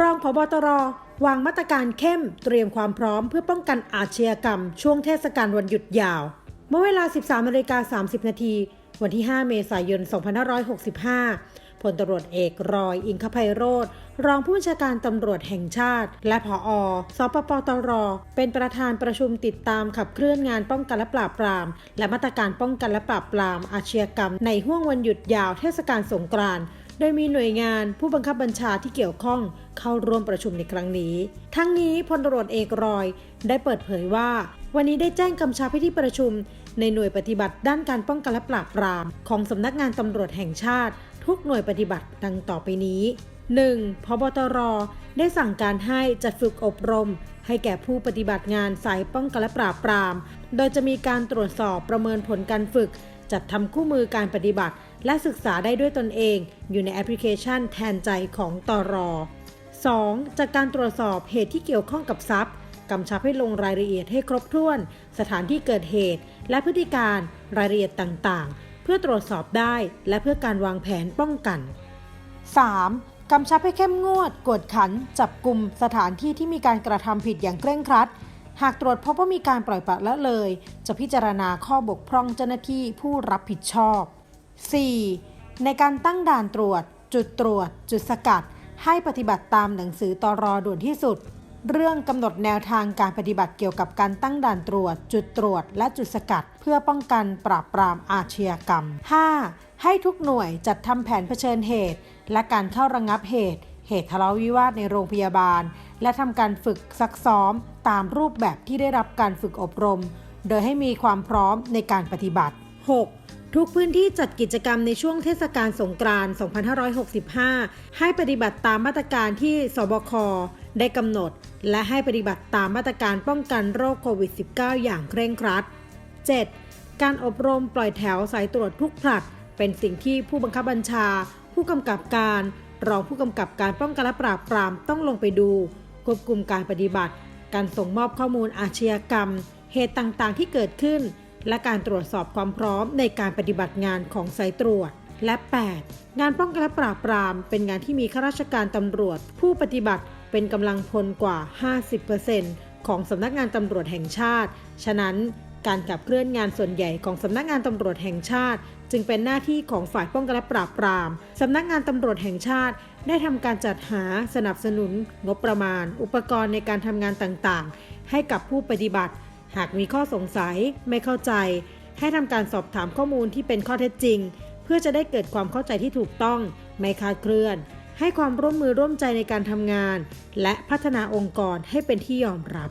รองพบตรวางมาตรการเข้มเตรียมความพร้อมเพื่อป้องกันอาชญากรรม ช่วงเทศกาลวันหยุดยาว เมื่อเวลา 13นาฬิกา30 นาที วันที่ 5 เมษายน 2565 พลตำรวจเอกรอย อิงคภัยโรธรองผู้บัญชาการตำรวจแห่งชาติ และผอสปปตร เป็นประธานประชุมติดตามขับเคลื่อนงานป้องกันและปราบปราม และมาตรการป้องกันและปราบปรามอาชญากรรม ในห่วงวันหยุดยาวเทศกาลสงกรานต์ โดยมีหน่วยงานผู้บังคับบัญชาที่เกี่ยวข้องเข้าร่วมประชุมในครั้งนี้ ทั้งนี้พลตำรวจเอกรอย ได้เปิดเผยว่า วันนี้ได้แจ้งกำชับให้ที่ประชุม ในหน่วยปฏิบัติด้านการป้องกันและปราบปราม ของสำนักงานตำรวจแห่งชาติ ทุกหน่วยปฏิบัติดังต่อไปนี้ 1. พบตร ได้สั่งการให้จัดฝึกอบรม ให้แก่ผู้ปฏิบัติงานสายป้องกันและปราบปราม โดยจะมีการตรวจสอบประเมินผลการฝึก จัดทำคู่มือการปฏิบัติ และศึกษาได้ด้วยตนเอง อยู่ในแอปพลิเคชันแทนใจของตอรอ 2. จากการตรวจสอบเหตุที่เกี่ยวข้องกับทรัพย์กำชับให้ลงรายละเอียดให้ครบถ้วน สถานที่เกิดเหตุ และพฤติการรายละเอียดต่างๆ เพื่อตรวจสอบได้และเพื่อการวางแผนป้องกัน 3. กำชับให้เข้มงวด กวดขัน จับกลุ่มสถานที่ที่มีการกระทำผิดอย่างเคร่งครัด หากตรวจพบว่ามีการปล่อยปละละเลย จะพิจารณาข้อบกพร่องเจ้าหน้าที่ผู้รับผิดชอบ 4. ในการตั้งด่านตรวจ จุดตรวจ จุดสกัด ให้ปฏิบัติตามหนังสือตอรอด่วนที่สุด เรื่องกำหนดแนวทางการปฏิบัติเกี่ยวกับการตั้งด่านตรวจ จุดตรวจ และจุดสกัด เพื่อป้องกันปราบปรามอาชญากรรม 5. ให้ทุกหน่วยจัดทำแผนเผชิญเหตุ และการเข้าระงงับเหตุ เหตุทะเลาะวิวาทในโรงพยาบาล และทำการฝึกซักซ้อมตามรูปแบบที่ได้รับการฝึกอบรม โดยให้มีความพร้อมในการปฏิบัติ 6. ทุกพื้นที่จัดกิจกรรมในช่วงเทศกาลสงกรานต์ 2565 ให้ปฏิบัติตามมาตรการที่สบค ได้กำหนด และให้ปฏิบัติตามมาตรการป้องกันโรคโควิด -19 อย่างเคร่งครัด 7. การอบรมปล่อยแถวสายตรวจทุกผลัด เป็นสิ่งที่ผู้บังคับบัญชา ผู้กำกับการ รองผู้กำกับการป้องกันและปราบปรามต้องลงไปดูควบคุมการปฏิบัติ การส่งมอบข้อมูลอาชญากรรม เหตุต่างๆ ที่เกิดขึ้น และการตรวจสอบความพร้อมในการปฏิบัติงานของสายตรวจ และ 8. งานป้องกันและปราบปราม เป็นงานที่มีข้าราชการตำรวจ ผู้ปฏิบัติเป็นกำลังพลกว่า 50%ของสำนักงานตำรวจแห่งชาติ ฉะนั้น การขับเคลื่อนงานส่วนใหญ่ของสำนักงานตำรวจแห่งชาติ จึงเป็นหน้าที่ของฝ่ายป้องกันและปราบปรามสำนักงานตำรวจแห่งชาติ ได้ทำการจัดหาสนับสนุน งบประมาณ อุปกรณ์ในการทำงานต่างๆ ให้กับผู้ปฏิบัติ หากมีข้อสงสัยไม่เข้าใจ ให้ทำการสอบถามข้อมูลที่เป็นข้อเท็จจริง เพื่อจะได้เกิดความเข้าใจที่ถูกต้อง ไม่คาดเคลื่อน ให้ความร่วมมือร่วมใจในการทำงาน และพัฒนาองค์กรให้เป็นที่ยอมรับ